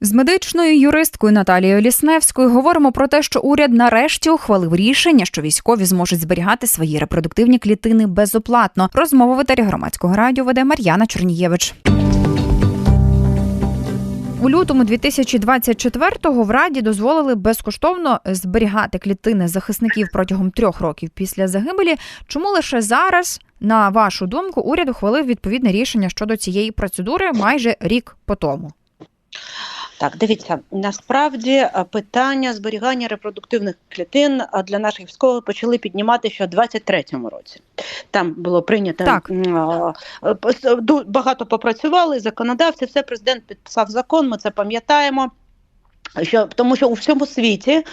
З медичною юристкою Наталією Лісневською говоримо про те, що уряд нарешті ухвалив рішення, що військові зможуть зберігати свої репродуктивні клітини безоплатно. Розмову в громадського радіо веде Мар'яна Чорнієвич. У лютому 2024-го в Раді дозволили безкоштовно зберігати клітини захисників протягом трьох років після загибелі. Чому лише зараз, на вашу думку, уряд ухвалив відповідне рішення щодо цієї процедури майже рік по тому? Так, дивіться, насправді е, питання зберігання репродуктивних клітин е, для наших військових почали піднімати ще в 23-му році. Там було прийнято Так. е, багато попрацювали, законодавці, все президент підписав закон, ми це пам'ятаємо. Що, тому що у всьому світі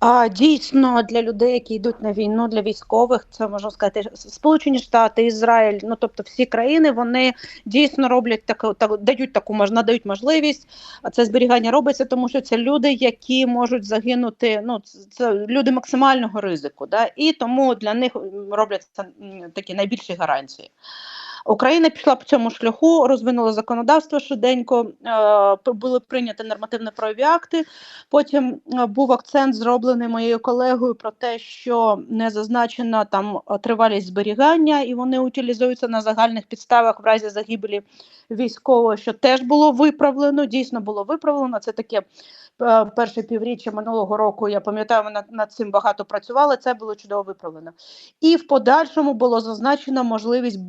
а, дійсно для людей, які йдуть на війну, для військових, це можна сказати, Сполучені Штати, Ізраїль, ну тобто всі країни, вони дійсно роблять таку, так, дають таку надають можливість. А це зберігання робиться, тому що це люди, які можуть загинути. Ну це, люди максимального ризику, да, і тому для них робляться такі найбільші гарантії. Україна пішла по цьому шляху, розвинула законодавство швиденько, е, були прийняті нормативно-правові акти. Потім е, був акцент зроблений моєю колегою про те, що не зазначена там е, тривалість зберігання, і вони утилізуються на загальних підставах в разі загибелі військового, що теж було виправлено. Дійсно було виправлено. Це таке перше півріччя минулого року. Я пам'ятаю, ми над, цим багато працювали. Це було чудово виправлено. І в подальшому було зазначено можливість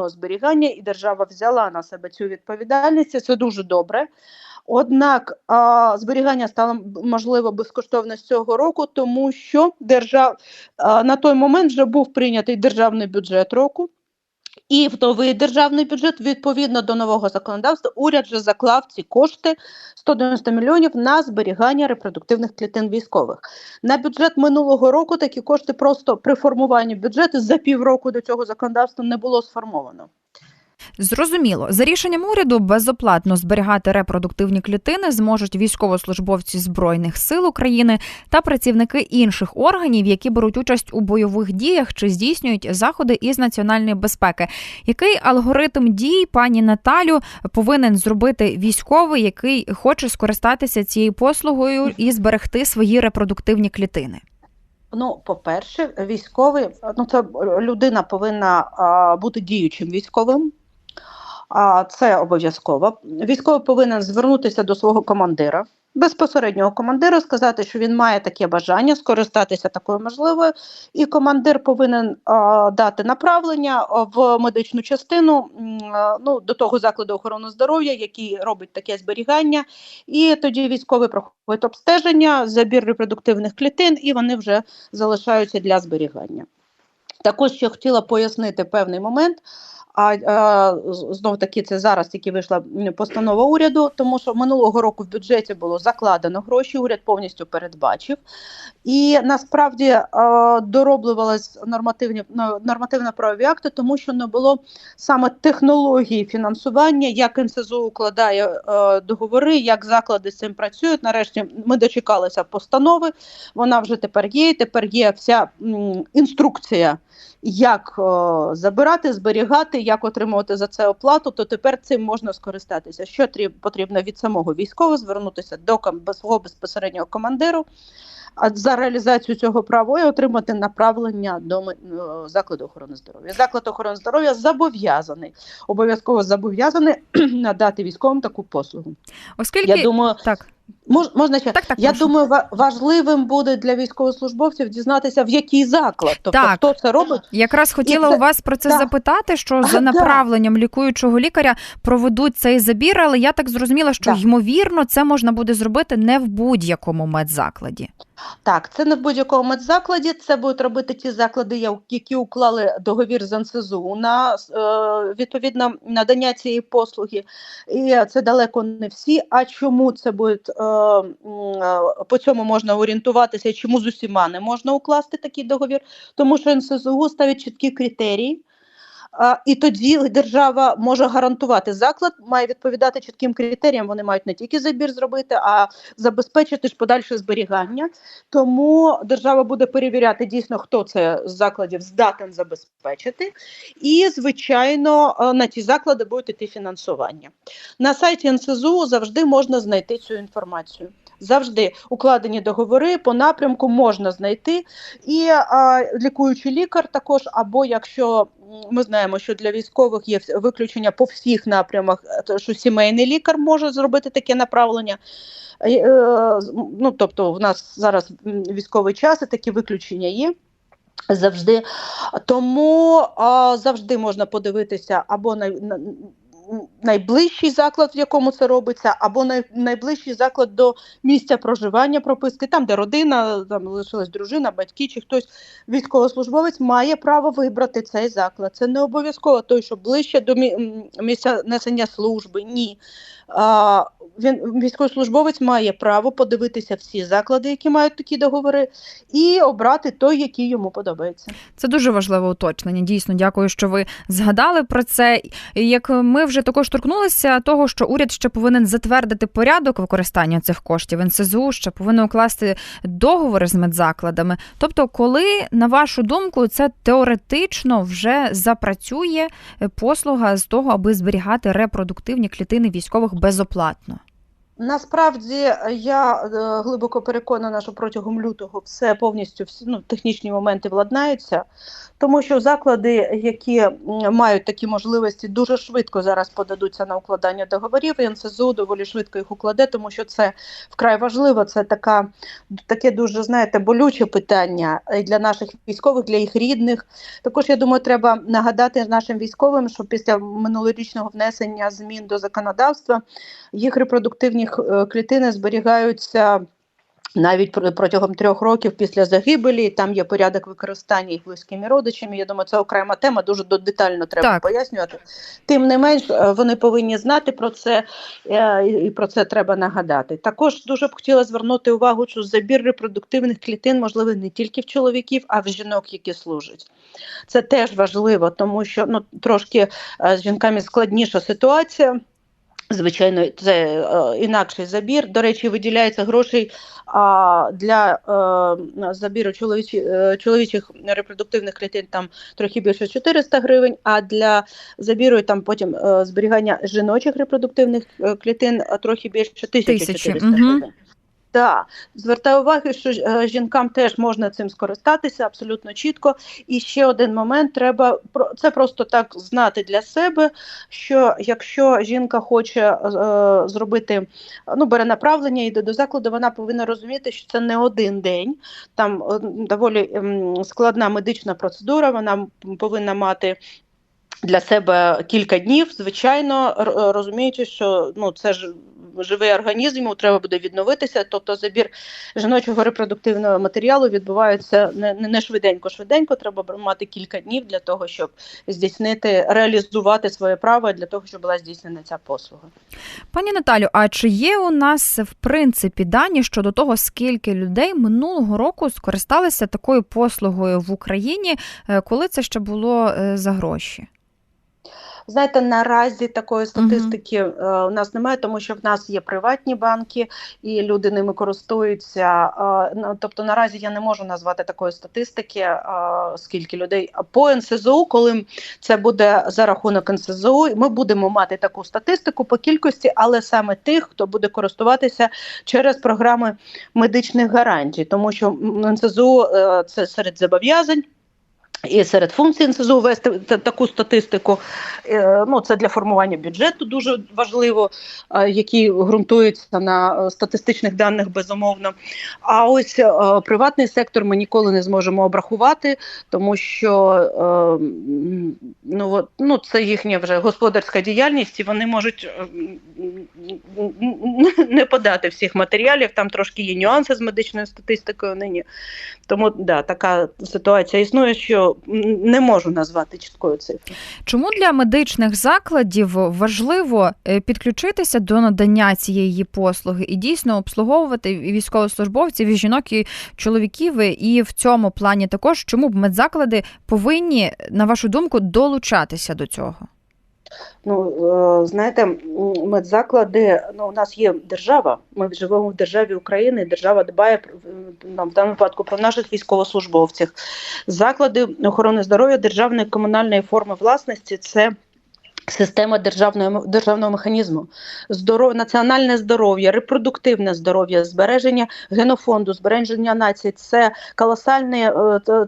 безоплатного зберігання, і держава взяла на себе цю відповідальність. Це дуже добре. Однак а, зберігання стало можливо безкоштовно з цього року, тому що держав а, на той момент вже був прийнятий державний бюджет року. І в новий державний бюджет, відповідно до нового законодавства, уряд вже заклав ці кошти 190 мільйонів на зберігання репродуктивних клітин військових. На бюджет минулого року такі кошти просто при формуванні бюджету за півроку до цього законодавства не було сформовано. Зрозуміло, за рішенням уряду безоплатно зберігати репродуктивні клітини зможуть військовослужбовці збройних сил України та працівники інших органів, які беруть участь у бойових діях чи здійснюють заходи із національної безпеки. Який алгоритм дій пані Наталю повинен зробити військовий, який хоче скористатися цією послугою і зберегти свої репродуктивні клітини? Ну, по-перше, військовий, ну це людина повинна а, бути діючим військовим. А це обов'язково. Військовий повинен звернутися до свого командира, безпосереднього командира, сказати, що він має таке бажання скористатися такою можливою, і командир повинен а, дати направлення в медичну частину а, ну, до того закладу охорони здоров'я, який робить таке зберігання. І тоді військовий проходить обстеження, забір репродуктивних клітин, і вони вже залишаються для зберігання. Також ще хотіла пояснити певний момент. А, знов таки це зараз тільки вийшла постанова уряду, тому що минулого року в бюджеті було закладено гроші, уряд повністю передбачив. І насправді а, дороблювалися нормативні ну, нормативно-правові акти, тому що не було саме технології фінансування, як НСЗУ укладає е, договори, як заклади з цим працюють. Нарешті ми дочекалися постанови. Вона вже тепер є. Тепер є вся інструкція як о, забирати, зберігати, як отримувати за це оплату, то тепер цим можна скористатися. Що потрібно від самого військового звернутися до свого безпосереднього командиру за реалізацію цього права і отримати направлення до е, закладу охорони здоров'я. Заклад охорони здоров'я зобов'язаний, обов'язково зобов'язаний надати військовим таку послугу. Оскільки Я думаю, так, мож, можна ще так, так я прошу. думаю, важливим буде для військовослужбовців дізнатися, в який заклад, тобто Так. хто це робить. Якраз хотіла це- у вас про це да. запитати, що за направленням лікуючого лікаря проведуть цей забір, але я так зрозуміла, що ймовірно це можна буде зробити не в будь-якому медзакладі. Так, це не в будь-якому медзакладі. Це будуть робити ті заклади, які уклали договір з НСЗУ на е, відповідно надання цієї послуги. І це далеко не всі. А чому це буде е, м, е, по цьому можна орієнтуватися? Чому з усіма не можна укласти такий договір? Тому що НСЗУ ставить чіткі критерії. І тоді держава може гарантувати заклад, має відповідати чітким критеріям. Вони мають не тільки забір зробити, а забезпечити ж подальше зберігання. Тому держава буде перевіряти дійсно, хто це з закладів здатен забезпечити. І, звичайно, е, на ті заклади буде йти фінансування. На сайті НСЗУ завжди можна знайти цю інформацію. Завжди укладені договори по напрямку можна знайти. І а, лікуючий лікар також, або якщо ми знаємо, що для військових є виключення по всіх напрямах, то що сімейний лікар може зробити таке направлення. Е, ну, Тобто, в нас зараз військовий час і такі виключення є. Завжди тому а, завжди можна подивитися або на, на найближчий заклад, в якому це робиться, або най, найближчий заклад до місця проживання прописки, там, де родина, там лишилась дружина, батьки чи хтось військовослужбовець має право вибрати цей заклад. Це не обов'язково той, що ближче до місця несення служби. Ні він військовослужбовець має право подивитися всі заклади, які мають такі договори, і обрати той, який йому подобається. Це дуже важливе уточнення. Дійсно, дякую, що ви згадали про це. Як ми вже також торкнулися, того що уряд ще повинен затвердити порядок використання цих коштів. НСЗУ ще повинен укласти договори з медзакладами. Тобто, коли на вашу думку це теоретично вже запрацює послуга з того, аби зберігати репродуктивні клітини військових безоплатно. Насправді я е, глибоко переконана, що протягом лютого все повністю ну, технічні моменти владнаються, тому що заклади, які мають такі можливості, дуже швидко зараз подадуться на укладання договорів. і НСЗУ доволі швидко їх укладе, тому що це вкрай важливо. Це така таке дуже знаєте болюче питання для наших військових, для їх рідних. Також я думаю, треба нагадати нашим військовим, що після минулорічного внесення змін до законодавства їх репродуктивні е, клітини зберігаються. Навіть протягом трьох років після загибелі там є порядок використання їх близькими родичами. Я думаю, це окрема тема, дуже детально треба так. пояснювати. Тим не менш, е, вони повинні знати про це е, і про це треба нагадати. Також дуже б хотіла звернути увагу, що забір репродуктивних клітин можливий не тільки в чоловіків, а в жінок, які служать. Це теж важливо, тому що ну трошки з жінками складніша ситуація. Звичайно, це е, інакший забір. До речі, виділяється грошей а, для е, забіру чоловічі, е, чоловічих репродуктивних клітин там трохи більше 400 гривень, а для забіру там потім е, зберігання жіночих репродуктивних е, клітин трохи більше 1400 гривень. Угу. Так, звертаю увагу, що е, жінкам теж можна цим скористатися абсолютно чітко. І ще один момент: треба це просто так знати для себе, що якщо жінка хоче е, зробити ну, бере направлення, йде до закладу, вона повинна розуміти, що це не один день, там е, доволі складна медична процедура, вона повинна мати. Для себе кілька днів, звичайно, розуміючи, що ну це ж живий організм, йому треба буде відновитися. Тобто забір жіночого репродуктивного матеріалу відбувається не не швиденько, швиденько. Треба мати кілька днів для того, щоб здійснити, реалізувати своє право для того, щоб була здійснена ця послуга. Пані Наталю, а чи є у нас в принципі дані щодо того, скільки людей минулого року скористалися такою послугою в Україні, е, коли це ще було е, за гроші? Знаєте, наразі такої статистики uh -huh. у нас немає, тому що в нас є приватні банки і люди ними користуються. Е, тобто наразі я не можу назвати такої статистики, е, скільки людей по НСЗУ, коли це буде за рахунок НСЗУ, ми будемо мати таку статистику по кількості, але саме тих, хто буде користуватися через програми медичних гарантій, тому що НСЗУ це серед зобов'язань. І серед функцій НСЗУ ввести таку статистику. Е, ну, Це для формування бюджету дуже важливо, е, який ґрунтується на е, статистичних даних, безумовно. А ось приватний сектор ми ніколи не зможемо обрахувати, тому що ну, ну, це їхня вже господарська діяльність, і вони можуть не подати всіх матеріалів. Там трошки є нюанси з медичною статистикою нині. Тому да, така ситуація існує, що не можу назвати чіткою цифрою. Чому для медичних закладів важливо е, підключитися до надання цієї послуги і дійсно обслуговувати військовослужбовців і жінок і чоловіків? І в цьому плані також чому б медзаклади повинні, на вашу думку, долучатися до цього? Ну, знаєте, медзаклади, ну, у нас є держава, ми живемо в державі України, держава дбає нам в даному випадку про наших військовослужбовців. Заклади охорони здоров'я державної комунальної форми власності це Система державного державного механізму, здоров, національне здоров'я, репродуктивне здоров'я, збереження генофонду, збереження нації це колосальне,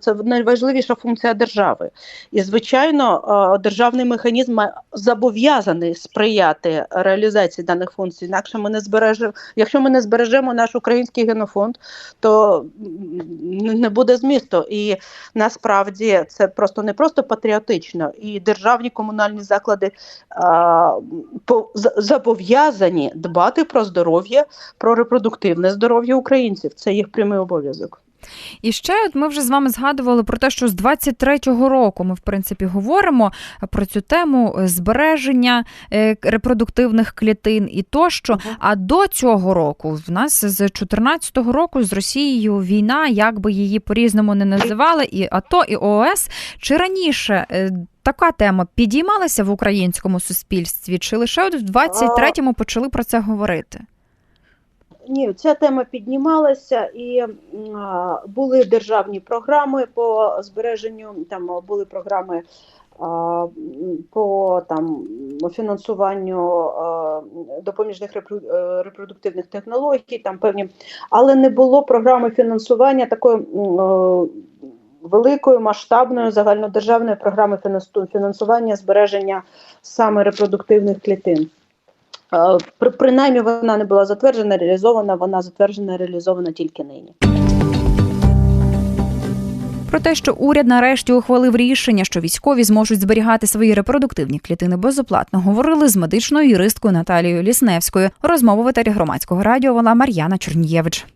це найважливіша функція держави. І, звичайно, державний механізм зобов'язаний сприяти реалізації даних функцій. Інакше ми не збережемо, якщо ми не збережемо наш український генофонд, то не буде змісту. І насправді це просто не просто патріотично, і державні комунальні заклади зобов'язані дбати про здоров'я, про репродуктивне здоров'я українців. Це їх прямий обов'язок. І ще от ми вже з вами згадували про те, що з 23-го року ми в принципі говоримо про цю тему збереження е, репродуктивних клітин і тощо. А до цього року в нас з 14-го року з Росією війна, як би її по-різному не називали, і АТО, і ООС. Чи раніше е, така тема підіймалася в українському суспільстві? Чи лише от в 23-му почали про це говорити? Ні, ця тема піднімалася і а, були державні програми по збереженню. Там були програми а, по там фінансуванню а, допоміжних репродуктивних технологій, там певні, але не було програми фінансування такої. А, Великої масштабної загальнодержавної програми фінансування збереження саме репродуктивних клітин. Принаймні вона не була затверджена, реалізована, вона затверджена, реалізована тільки нині. Про те, що уряд нарешті ухвалив рішення, що військові зможуть зберігати свої репродуктивні клітини безоплатно, говорили з медичною юристкою Наталією Лісневською. Розмову в етері громадського радіо вела Мар'яна Чорнієвич.